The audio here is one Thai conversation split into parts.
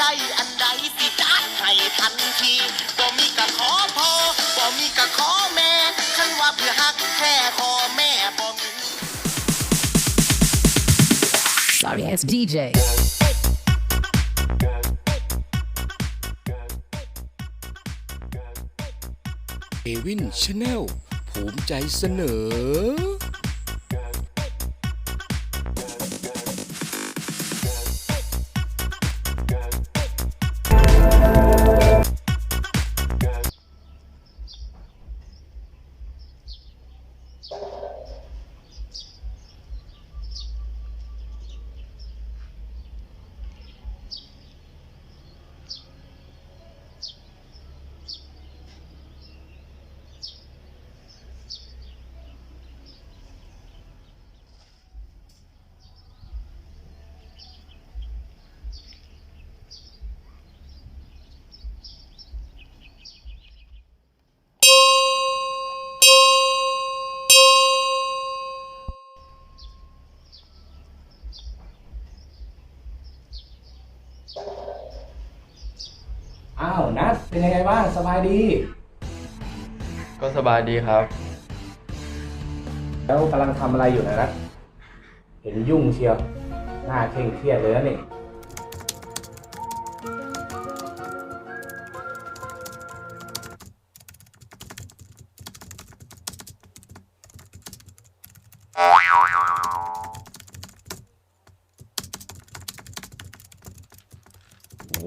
ได้อันใดสิจัดให้ทันทีบ่มีกะขอพ่อบ่มีกะขอแม่คันว่าเพื่อฮักแค่ขอแม่บ่มี Sorry ass DJ. เอวินชาแนลภูมิใจเสนอ เป็นยังไงบ้างสบายดี ก็สบายดีครับ แล้วกำลังทำอะไรอยู่นะนัดเห็นยุ่งเชียวหน้าเคร่งเครียดเลยนะนี่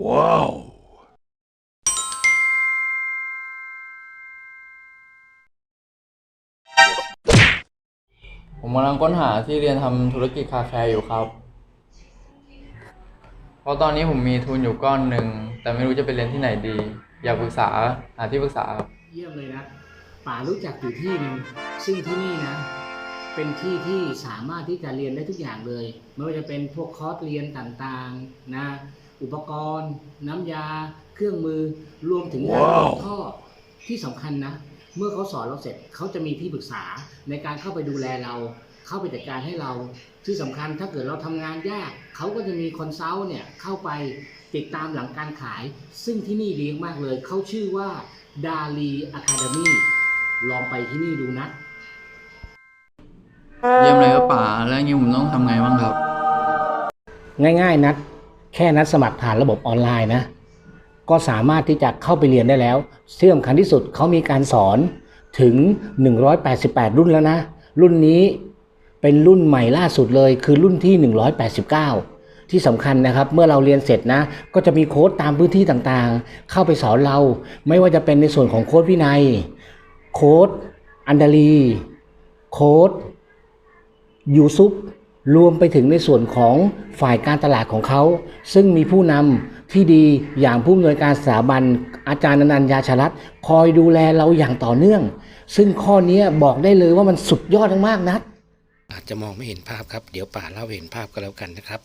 ว้าว กำลังค้นหาที่เรียนทำธุรกิจคาแคร์อยู่ครับ เพราะตอนนี้ผมมีทุนอยู่ก้อนหนึ่ง แต่ไม่รู้จะไปเรียนที่ไหนดี อยากปรึกษาหาที่ปรึกษาครับ เยี่ยมเลยนะ ป่ารู้จักอยู่ที่หนึ่งซึ่งที่นี่นะ เป็นที่ที่สามารถที่จะเรียนได้ทุกอย่างเลย ไม่ว่าจะเป็นพวกคอร์สเรียนต่างๆ นะ อุปกรณ์ น้ำยา เครื่องมือ รวมถึงงานท่อที่สำคัญนะ เมื่อเขาสอนเราเสร็จเขาจะมีที่ปรึกษาในการเข้าไปดูแลเรา เข้าไปจัดการให้เราที่สำคัญถ้าเกิดเราทำงานยากเขาก็จะมีคอนซัลท์เนี่ยเข้าไปติดตามหลังการขาย ซึ่งที่นี่ดีมากเลย เขาชื่อว่าดาลีอะคาเดมี่ลองไปที่นี่ดูนะ เยี่ยมเลยครับป๋าแล้วอย่างนี้ผมต้องทำไงบ้างครับ ง่ายๆนัดแค่นัดสมัครผ่านระบบออนไลน์นะ ก็สามารถที่จะเข้าไปเรียนได้แล้วที่สำคัญที่สุดเขามีการสอนถึง 188 รุ่นแล้วนะ รุ่นนี้ เป็นรุ่นใหม่ล่าสุดเลยคือรุ่นที่ 189 ที่สำคัญนะครับ เมื่อเราเรียนเสร็จนะ ก็จะมีโค้ดตามพื้นที่ต่างๆ เข้าไปสอนเรา ไม่ว่าจะเป็นในส่วนของโค้ดวินัย โค้ดอันดาลีโค้ดยูซุปรวมไปถึงในส่วนของฝ่ายการตลาดของเขา ซึ่งมีผู้นำที่ดีอย่างผู้อำนวยการสถาบันอาจารย์นันยาชลัดคอยดูแลเราอย่างต่อเนื่อง ซึ่งข้อนี้บอกได้เลยว่ามันสุดยอดมากๆนะ อาจจะมองไม่เห็นภาพครับ เดี๋ยวป่าเล่าเห็นภาพก็แล้วกันนะครับ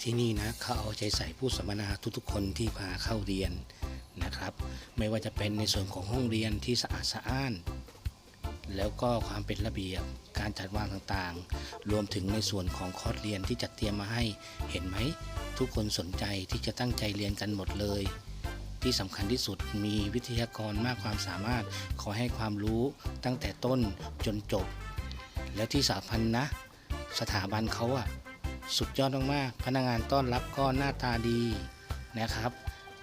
ที่นี่นะเขาเอาใจใส่ผู้สัมมนาทุกๆ คนที่พาเข้าเรียนนะครับ ไม่ว่าจะเป็นในส่วนของห้องเรียนที่สะอาดสะอ้าน แล้วก็ความเป็นระเบียบการจัดวางต่างๆ รวมถึงในส่วนของคอร์สเรียนที่จัดเตรียมมาให้เห็นไหม ทุกคนสนใจที่จะตั้งใจเรียนกันหมดเลย ที่สำคัญที่สุดมีวิทยากรมากความสามารถขอให้ความรู้ตั้งแต่ต้นจนจบ แล้วที่สำคัญนะ สถาบันเขาอะสุดยอดมากๆพนักงานต้อนรับก็หน้าตาดีนะครับ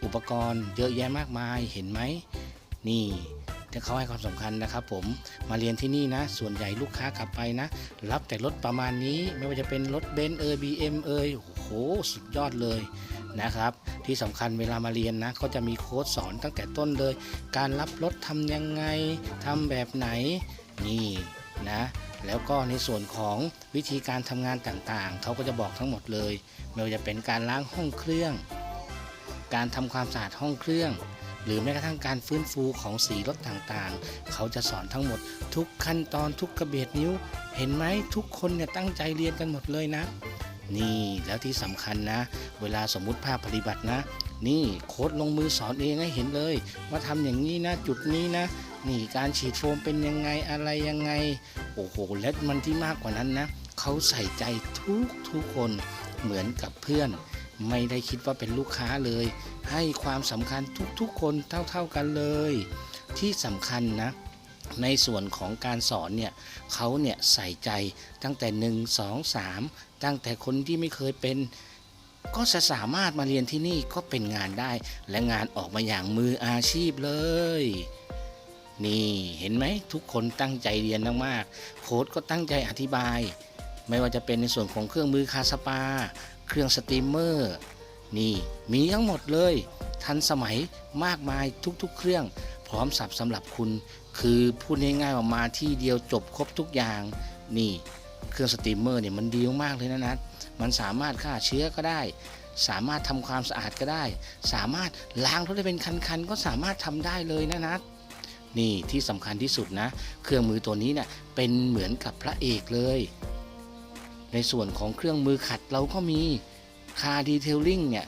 อุปกรณ์เยอะแยะมากมายเห็นไหม นี่ที่เขาให้ความสำคัญนะครับ ผมมาเรียนที่นี่นะ ส่วนใหญ่ลูกค้ากลับไปนะ รับแต่รถประมาณนี้ไม่ว่าจะเป็นรถเบนซ์เอยบีเอ็มเอยโอ้โหสุดยอดเลยนะครับ ที่สำคัญเวลามาเรียนนะเขาจะมีโค้ดสอนตั้งแต่ต้นเลย การรับรถทำยังไงทำแบบไหนนี่นะ แล้วก็ในส่วนของวิธีการทำงานต่างๆ เขาก็จะบอกทั้งหมดเลย ไม่ว่าจะเป็นการล้างห้องเครื่อง การทำความสะอาดห้องเครื่อง หรือแม้กระทั่งการฟื้นฟูของสีรถต่างๆ เขาจะสอนทั้งหมด ทุกขั้นตอนทุกกระเบียดนิ้ว เห็นไหมทุกคนเนี่ยตั้งใจเรียนกันหมดเลยนะ นี่แล้วที่สำคัญนะ เวลาสมมุติภาพปฏิบัตินะ นี่โค้ดลงมือสอนเองให้เห็นเลย ว่าทำอย่างนี้นะจุดนี้นะนี่การฉีดโฟมเป็นยังไงอะไรยังไง โห และมันที่มากกว่านั้นนะเขาใส่ใจทุกทุกคนเหมือนกับเพื่อน ไม่ได้คิดว่าเป็นลูกค้าเลย ให้ความสำคัญทุกๆคนเท่าๆกันเลย ที่สำคัญนะในส่วนของการสอนเนี่ยเขาเนี่ยใส่ใจตั้งแต่ 1 2 3 ตั้งแต่คนที่ไม่เคยเป็น ก็จะสามารถมาเรียนที่นี่ก็เป็นงานได้ และงานออกมาอย่างมืออาชีพเลย นี่เห็นไหมทุกคนตั้งใจเรียนมากๆโค้ดก็ตั้งใจอธิบาย ไม่ว่าจะเป็นในส่วนของเครื่องมือคาสปา เครื่องสตรีมเมอร์นี่มีทั้งหมดเลย ทันสมัยมากมายทุกๆ เครื่อง พร้อมสับสำหรับคุณ คือพูดง่ายๆว่ามาที่เดียวจบครบทุกอย่าง นี่เครื่องสตรีมเมอร์เนี่ยมันดีมากเลยนะนัทมันสามารถฆ่าเชื้อก็ได้ สามารถทำความสะอาดก็ได้ สามารถล้างรถได้เป็นคันๆ ก็สามารถทำได้เลยนะนัท นี่ที่สำคัญที่สุดนะ เครื่องมือตัวนี้เนี่ยเป็นเหมือนกับพระเอกเลย ในส่วนของเครื่องมือขัดเราก็มีคาดีเทลลิ่งเนี่ย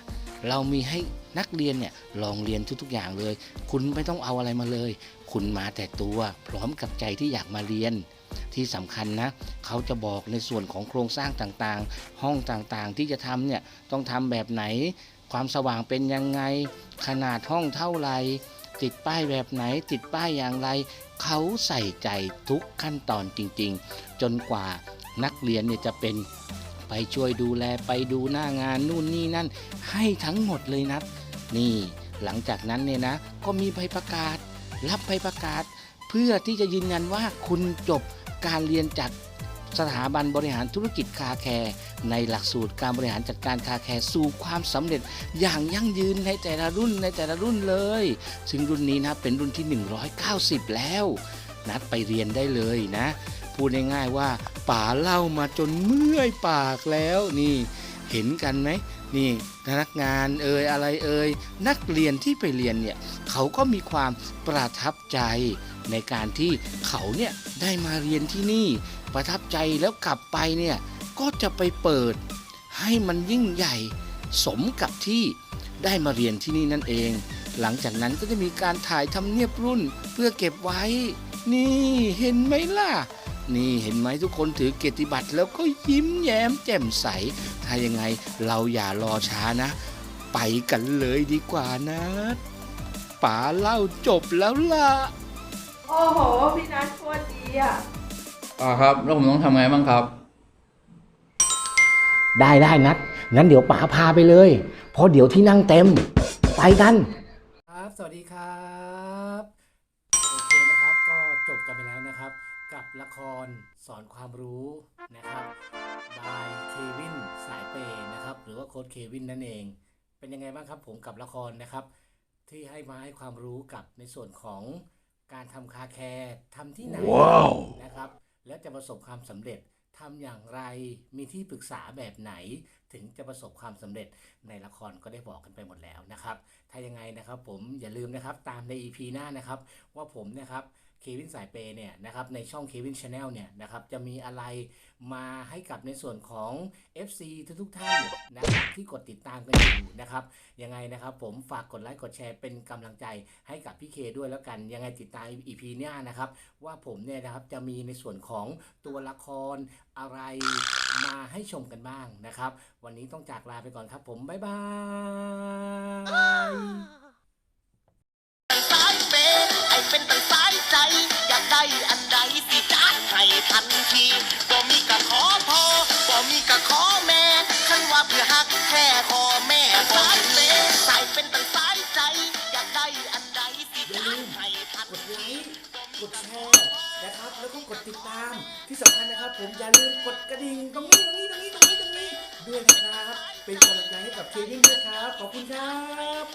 เรามีให้นักเรียนเนี่ยลองเรียนทุกๆอย่างเลย คุณไม่ต้องเอาอะไรมาเลย คุณมาแต่ตัวพร้อมกับใจที่อยากมาเรียน ที่สำคัญนะ เขาจะบอกในส่วนของโครงสร้างต่างๆ ห้องต่างๆที่จะทำเนี่ยต้องทำแบบไหน ความสว่างเป็นยังไง ขนาดห้องเท่าไหร่ ติดป้ายแบบไหนติดป้ายอย่างไร เขาใส่ใจทุกขั้นตอนจริง ๆ จนกว่านักเรียนเนี่ยจะเป็นไปช่วยดูแลไปดูหน้างานนู่นนี่นั่น ให้ทั้งหมดเลยนะนี่หลังจากนั้นเนี่ยนะ ก็มีใบประกาศ รับใบประกาศ เพื่อที่จะยืนยันว่าคุณจบการเรียนจาก สถาบันบริหารธุรกิจคาแคร์ในหลักสูตรการบริหารจัดการคาแคร์สู่ความสำเร็จอย่างยั่งยืนในแต่ละรุ่นในแต่ละรุ่นเลย ซึ่งรุ่นนี้นะเป็นรุ่นที่ 190 แล้ว นัดไปเรียนได้เลยนะ พูดง่ายๆว่าป๋าเล่ามาจนเมื่อยปากแล้วนี่เห็นกันไหมนี่พนักงานเอ่ยอะไรเอ่ยนักเรียนที่ไปเรียนเนี่ยเขาก็มีความประทับใจในการที่เขาเนี่ยได้มาเรียนที่นี่ ประทับใจแล้วกลับไปเนี่ยก็จะไปเปิดให้มันยิ่งใหญ่สมกับที่ได้มาเรียนที่นี่นั่นเอง หลังจากนั้นก็จะมีการถ่ายทำเนียบรุ่นเพื่อเก็บไว้ นี่เห็นไหมล่ะ นี่เห็นไหมทุกคนถือเกียรติบัตรแล้วก็ยิ้มแย้มแจ่มใส ถ้ายังไงเราอย่ารอช้านะ ไปกันเลยดีกว่านะป๋าเล่าจบแล้วล่ะ โอ้โห พี่นัทโคตรดีอะ อ่าครับ แล้วผมต้องทำไงบ้างครับ ได้ได้นัดงั้นเดี๋ยวป๋าพาไปเลย เพราะเดี๋ยวที่นั่งเต็ม ไปกัน ครับ สวัสดีครับโอเคนะครับก็จบกันไปแล้วนะครับ กับละครสอนความรู้นะครับบายเควินสายเปย์นะครับ หรือว่าโค้ดเควินนั่นเอง เป็นยังไงบ้างครับผมกับละครนะครับ ที่ให้มาให้ความรู้กับในส่วนของการทำคาแคร์ทำที่ไหนนะครับและจะ ประสบความสำเร็จทำอย่างไรมีที่ปรึกษาแบบไหนถึงจะประสบความสำเร็จในละครก็ได้บอกกันไปหมดแล้วนะครับ ถ้ายังไงนะครับผมอย่าลืมนะครับตามใน EP หน้านะครับ ว่าผมนะครับ เควินสายเปย์เนี่ยนะครับในช่องเควินชาแนลเนี่ยนะครับจะมีอะไรมาให้กับในส่วนของ FC ทุกๆท่านนะครับที่กดติดตามกันอยู่นะครับยังไงนะครับผมฝากกดไลค์กดแชร์เป็นกำลังใจให้กับพี่เคด้วยแล้วกัน ยังไงติดตาม EP หน้านะครับว่าผมเนี่ยนะครับจะมีในส่วนของตัวละครอะไรมาให้ชมกันบ้างนะครับ วันนี้ต้องจากลาไปก่อนครับผม บ๊ายบาย ได้อันใดสิจัดให้ทันทีบ่มีกะขอพอบ่มีกะขอแม่คันว่าเพื่อฮักแค่ขอแม่สายเปย์ใส่เป็นตั้งสายใจ อยากได้อันใดสิจัดให้ทันกดไลทีค์กดแชร์นะครับ แล้วก็กดติดตามที่สำคัญนะครับ ผมอย่าลืมกดกระดิ่งตรงนี้ตรงนี้ตรงนี้ตรงนี้ตรงนี้ด้วยนะครับ เป็นกำลังใจให้กับเควินด้วยครับ ขอบคุณครับ